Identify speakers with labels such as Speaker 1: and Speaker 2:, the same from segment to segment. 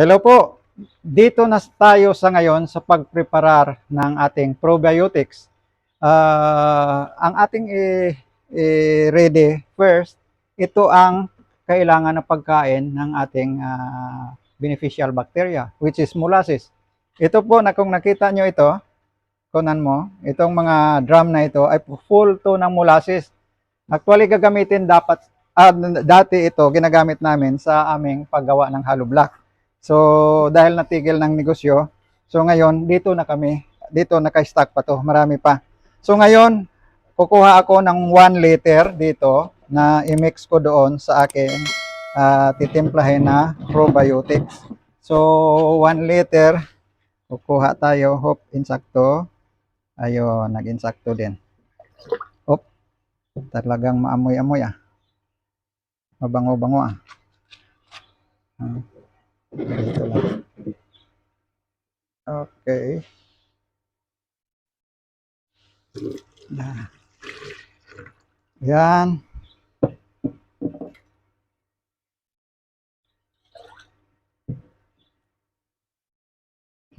Speaker 1: Hello po. Dito na tayo sa ngayon sa pagpreparar ng ating probiotics. Ah, ang ating i-ready first, ito ang kailangan na pagkain ng ating ah, beneficial bacteria, which is molasses. Ito po, na kung nakita nyo ito, kunan mo, itong mga drum na ito ay full to ng molasses. Actually, gagamitin dapat, ah, dati ito, ginagamit namin sa aming paggawa ng hollow block. So, dahil natigil ng negosyo, so ngayon, dito na kami, dito naka-stock pa to, marami pa. So ngayon, kukuha ako ng 1 liter dito na i-mix ko doon sa aking ah, titimplahin na probiotics. So, 1 liter, kukuha tayo, hope insakto. Ayun, nag-insakto din. Hop, talagang maamoy-amoy ah. Mabango-bango ah. Ah. Dito lang. Okay. Yan.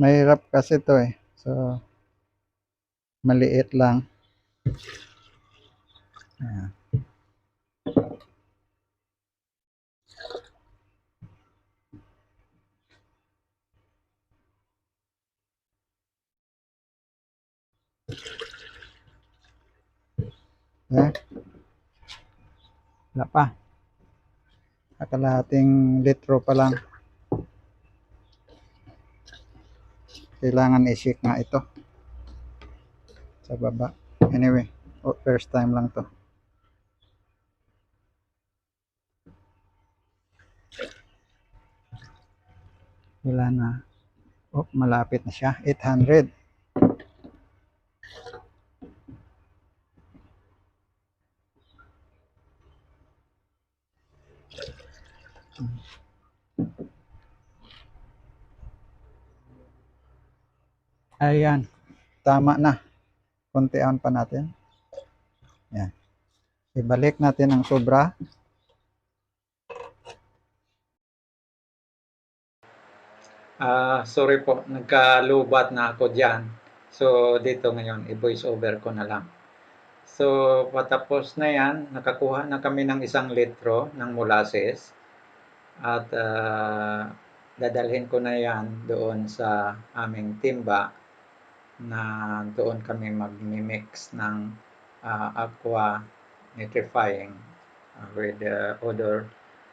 Speaker 1: Mahirap kasi to eh. So, maliit lang. Ayan. Eh. Wala pa. Kakalahating litro pa lang. Kailangan i-shake nga ito. Sa baba. Anyway, oh, first time lang to. Wala na. Oh, malapit na siya. 800. Ayan. Tama na. Kuntian pa natin. Yan. Ibalik natin ang sobra. Ah, sorry po, nagkalubat na ako diyan. So dito ngayon, i-voice over ko na lang. So patapos na 'yan, nakakuha na kami ng isang litro ng molasses at ah, dadalhin ko na 'yan doon sa aming timba na doon kami mag-mix ng ah, aqua nitrifying ah, with uh, odor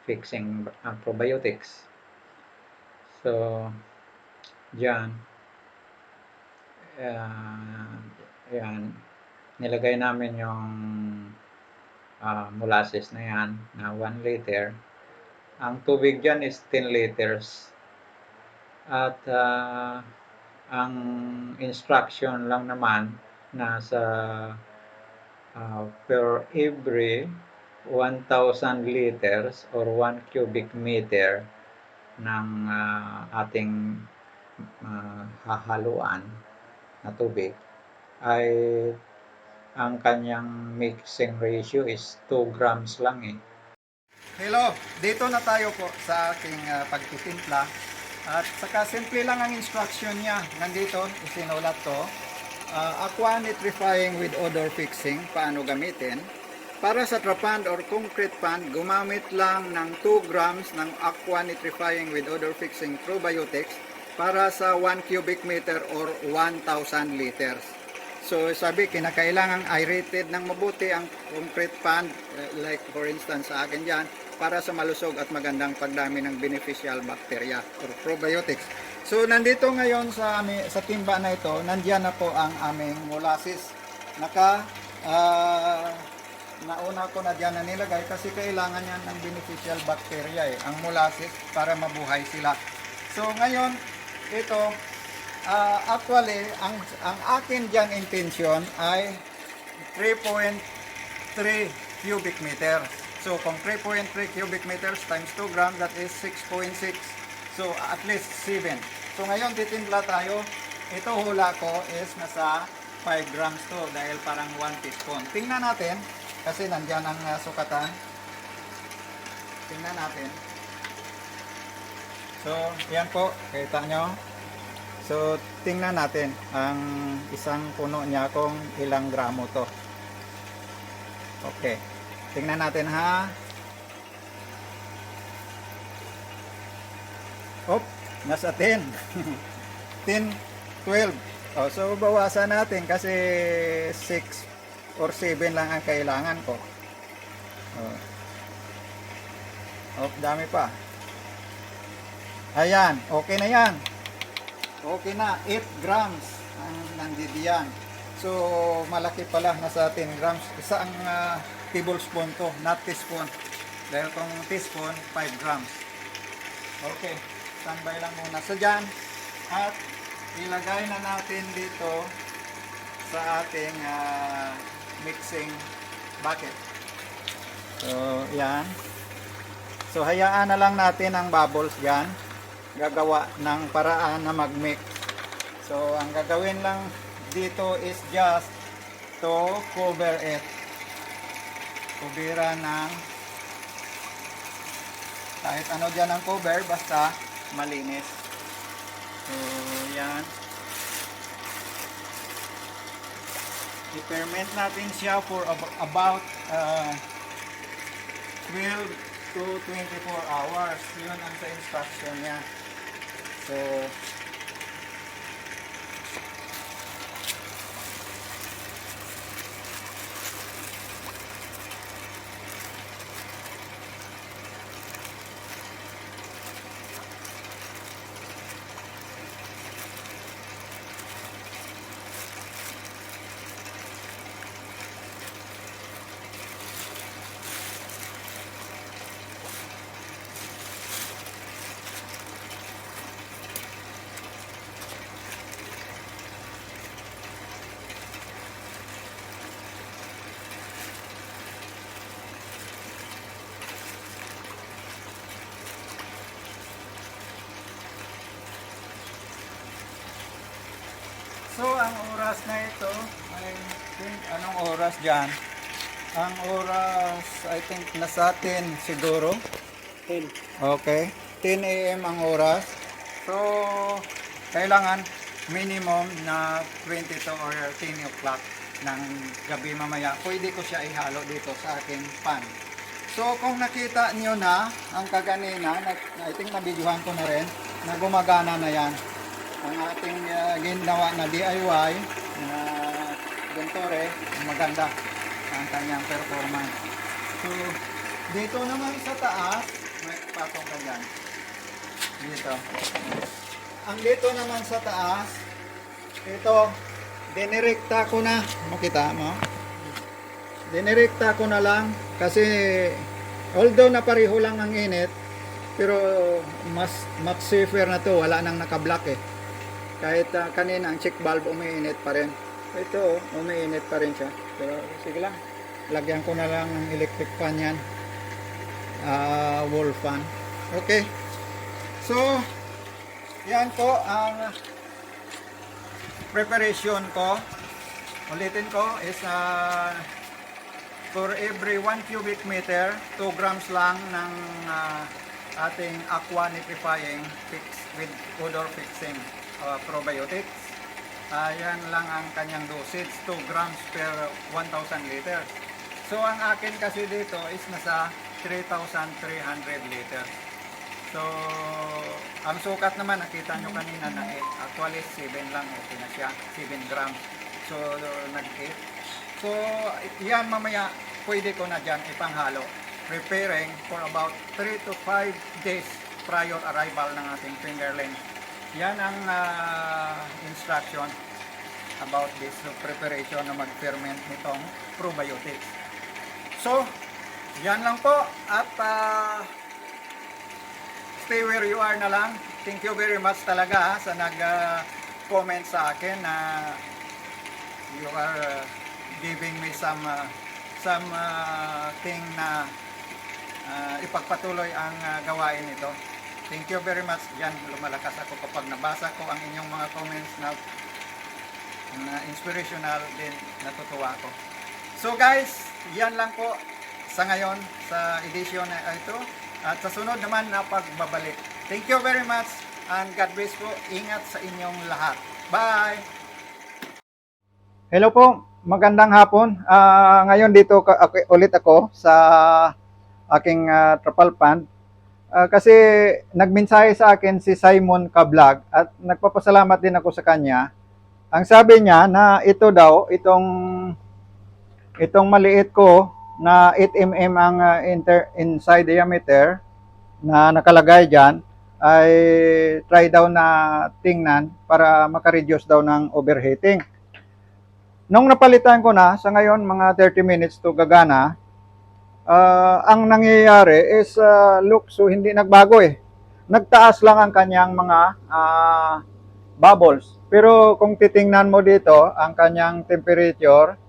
Speaker 1: fixing ah, probiotics. So, diyan, ah, yan, nilagay namin yung ah, molasses na yan na 1 liter. Ang tubig dyan is 10 liters. At ah, ang instruction lang naman na sa ah, per every 1,000 liters or 1 cubic meter ng ah, ating ah, hahaluan na tubig ay ang kanyang mixing ratio is 2 grams lang eh. Hello, dito na tayo po sa aking ah, pagtitimpla. At saka simple lang ang instruction niya. Nandito, isinulat to. Ah, aqua nitrifying with odor fixing, paano gamitin. Para sa trapand or concrete pan, gumamit lang ng 2 grams ng aqua nitrifying with odor fixing probiotics para sa 1 cubic meter or 1,000 liters. So sabi, kinakailangan aerated ng mabuti ang concrete pan, eh, like for instance sa akin dyan, para sa malusog at magandang pagdami ng beneficial bacteria or probiotics. So nandito ngayon sa, sa timba na ito, nandiyan na po ang aming molasses. Naka, ah, nauna ko na dyan na nilagay kasi kailangan yan ng beneficial bacteria eh, ang molasses para mabuhay sila. So ngayon, ito, ah, actually, ang, ang akin dyan intention ay 3.3 cubic meters. So kung 3.3 cubic meters times 2 grams, that is 6.6. So at least 7. So ngayon titimpla tayo. Ito hula ko is nasa 5 grams to dahil parang 1 teaspoon. Tingnan natin kasi nandyan ang ah, sukatan. Tingnan natin. So, yan po, kita nyo. So, tingnan natin ang isang puno niya kung ilang gramo to. Okay. Tingnan natin ha. Op, nasa 10. 10, 12. Oh, so, bawasan natin kasi 6 or 7 lang ang kailangan ko. Oh. Oh, dami pa. Ayan, okay na yan. Okay na, 8 grams ang nandidiyan. So, malaki pala, nasa 10 grams. Isa ang ah, tablespoon to, not teaspoon. Dahil kung teaspoon, 5 grams. Okay, standby lang muna sa dyan. At ilagay na natin dito sa ating ah, mixing bucket. So, yan. So, hayaan na lang natin ang bubbles dyan. Gagawa ng paraan na mag-mix. So, ang gagawin lang dito is just to cover it. Kubira ng kahit ano dyan ang cover, basta malinis. So, yan. I-ferment natin siya for ab- about uh, 12 to 24 hours. Yun ang sa instruction niya. So, ang oras na ito, I think, anong oras dyan? Ang oras, I think, nasa 10 siguro.
Speaker 2: 10.
Speaker 1: Okay. 10 a.m. ang oras. So, kailangan minimum na 22 or 10 o'clock ng gabi mamaya. Pwede ko siya ihalo dito sa aking pan. So, kung nakita nyo na ang kaganina, na, I think nabidyohan ko na rin, na gumagana na yan. Ang ating uh, ginawa na DIY na Ventore, maganda ang kanyang performance. So, dito naman sa taas, may patong ka dyan. Dito. Ang dito naman sa taas, ito, dinirekta ko na. Makita mo? Dinirekta ko na lang kasi although na pareho lang ang init, pero mas much safer na to, wala nang naka-block eh. Kahit ah, kanina ang check valve umiinit pa rin. Ito, oh, umiinit pa rin siya. Pero sige lang. Lagyan ko na lang ng electric fan yan. Ah, wall fan. Okay. So, yan po ang preparation ko. Ulitin ko is ah, for every 1 cubic meter, 2 grams lang ng ah, ating aqua nitrifying fix with odor fixing uh, probiotics. Ah, yan lang ang kanyang dosage, 2 grams per 1,000 liters. So ang akin kasi dito is nasa 3,300 liters. So, ang sukat naman, nakita nyo kanina na 8. Actually, 7 lang. Okay na siya. 7 grams. So, nag-8. So, yan mamaya, pwede ko na dyan ipanghalo. Preparing for about 3 to 5 days prior arrival ng ating fingerling. Yan ang ah, instruction about this preparation na mag-ferment nitong probiotics. So, yan lang po. At ah, stay where you are na lang. Thank you very much talaga ha, sa nag-comment sa akin na you are uh, giving me some uh, some uh, thing na uh, ipagpatuloy ang uh, gawain ito. Thank you very much. Yan, lumalakas ako kapag nabasa ko ang inyong mga comments na, na inspirational din natutuwa ako. So guys, yan lang po sa ngayon sa edition na ito. At sa sunod naman na pagbabalik Thank you very much and God bless po. Ingat sa inyong lahat. Bye! Hello po, magandang hapon. Ah, ngayon dito ako- ulit ako sa aking uh, Trapalpan. Ah, kasi nagmensahe sa akin si Simon Kablag at nagpapasalamat din ako sa kanya. Ang sabi niya na ito daw, itong itong maliit ko na 8 mm ang ah, inter, inside diameter na nakalagay diyan ay try daw na tingnan para makareduce daw ng overheating. Nung napalitan ko na, sa ngayon mga 30 minutes to gagana, ah, ang nangyayari is uh, look, so hindi nagbago eh. Nagtaas lang ang kanyang mga ah, bubbles. Pero kung titingnan mo dito, ang kanyang temperature,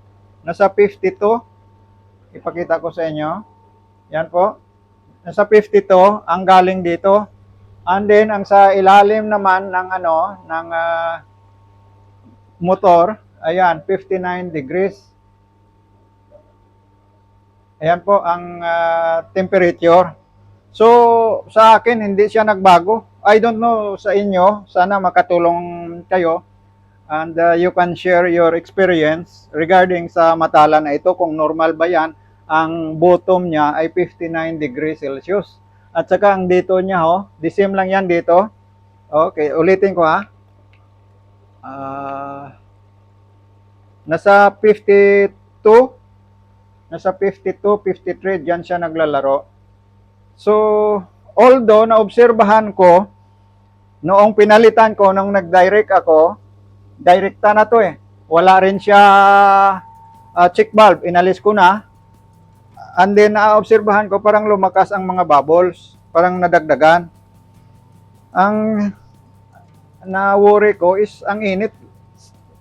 Speaker 1: nasa 52. Ipakita ko sa inyo. Yan po. Nasa 52 ang galing dito. And then ang sa ilalim naman ng ano, ng ah, motor, ayan, 59 degrees. Ayan po ang ah, temperature. So, sa akin, hindi siya nagbago. I don't know sa inyo. Sana makatulong kayo. And uh, you can share your experience regarding sa matala na ito. Kung normal ba yan, ang bottom niya ay 59 degrees Celsius. At saka ang dito niya, oh, the same lang yan dito. Okay, ulitin ko ha. Ah, nasa 52, nasa 52, 53, dyan siya naglalaro. So, although naobserbahan ko, noong pinalitan ko, nung nag-direct ako, direkta na to eh. Wala rin siya ah, check valve, inalis ko na. And then, naobserbahan ko, parang lumakas ang mga bubbles, parang nadagdagan. Ang na-worry ko is ang init.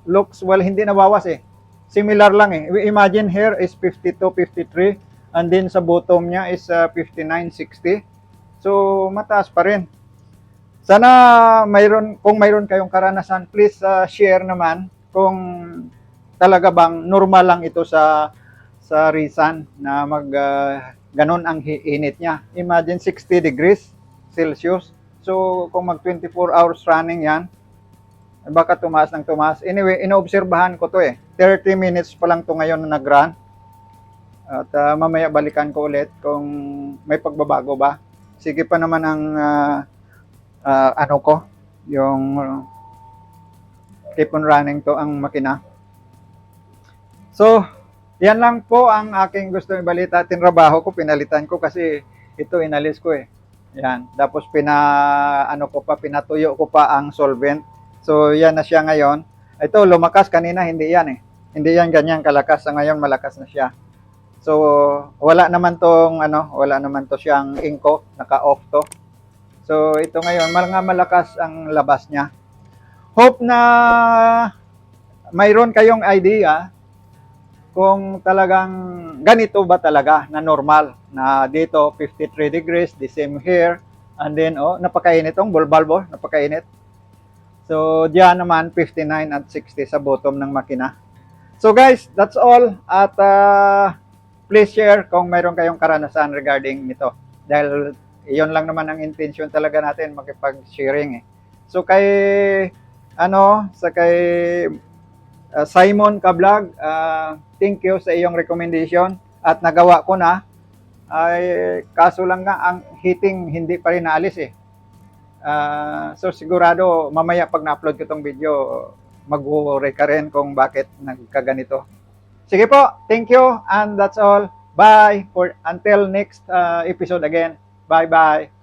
Speaker 1: Looks, well, hindi nabawas eh. Similar lang eh. Imagine here is 52, 53. And then sa bottom niya is uh, 59, 60. So, mataas pa rin. Sana mayroon, kung mayroon kayong karanasan, please uh, share naman kung talaga bang normal lang ito sa sa Rizan na mag uh, ganun ang init niya. Imagine 60 degrees Celsius. So, kung mag 24 hours running yan, baka tumaas ng tumaas. Anyway, inoobserbahan ko to eh. 30 minutes pa lang to ngayon na nag-run. At ah, mamaya balikan ko ulit kung may pagbabago ba. Sige pa naman ang ah, ah, ano ko, yung uh, keep on running to ang makina. So, yan lang po ang aking gusto ibalita. Tinrabaho ko, pinalitan ko kasi ito inalis ko eh. Yan. Tapos pina ano ko pa pinatuyo ko pa ang solvent. So yan na siya ngayon. Ito lumakas kanina hindi yan eh. Hindi yan ganyan kalakas. Sa ngayon malakas na siya. So wala naman tong ano, wala naman to siyang inko, naka-off to. So ito ngayon mga malakas ang labas niya. Hope na mayroon kayong idea kung talagang ganito ba talaga na normal na dito 53 degrees, the same here, and then oh, napakainit tong bulbalbo, napakainit. So diyan naman 59 at 60 sa bottom ng makina. So guys, that's all at uh, please share kung mayroon kayong karanasan regarding nito dahil iyon lang naman ang intention talaga natin makipag-sharing eh. So kay ano, sa kay uh, Simon Kablag, uh, thank you sa iyong recommendation at nagawa ko na. Ay kaso lang nga ang heating hindi pa rin naalis eh. Ah, so sigurado mamaya pag na-upload ko tong video, mag-worry ka rin kung bakit nagkaganito. Sige po, thank you and that's all. Bye for until next uh, episode again. Bye bye.